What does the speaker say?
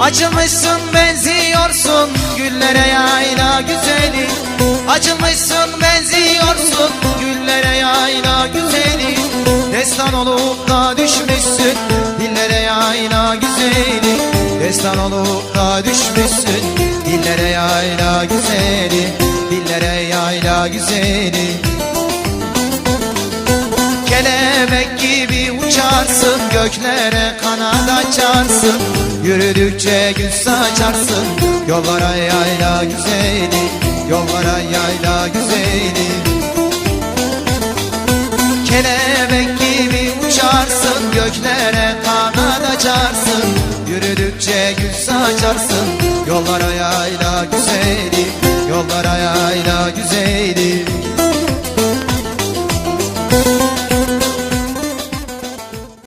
Açılmışsın benziyorsun. Güllere yayla güzeli. Açılmışsın benziyorsun. Güllere yayla güzeli. Destan olup da düşmüşsün. Dillere yayla güzeli. Destan olup da düşmüşsün. Dillere yayla güzeli. Dillere yayla güzeli. Kelebek gibi uçarsın. Göklere kanat açarsın Yürüdükçe gül saçarsın. Yollara yayla güzeli Yollara yayla güzeli. Kelebek gibi uçarsın göklere kanat açarsın. Yürüdükçe gül saçarsın. Yollara yayla güzeli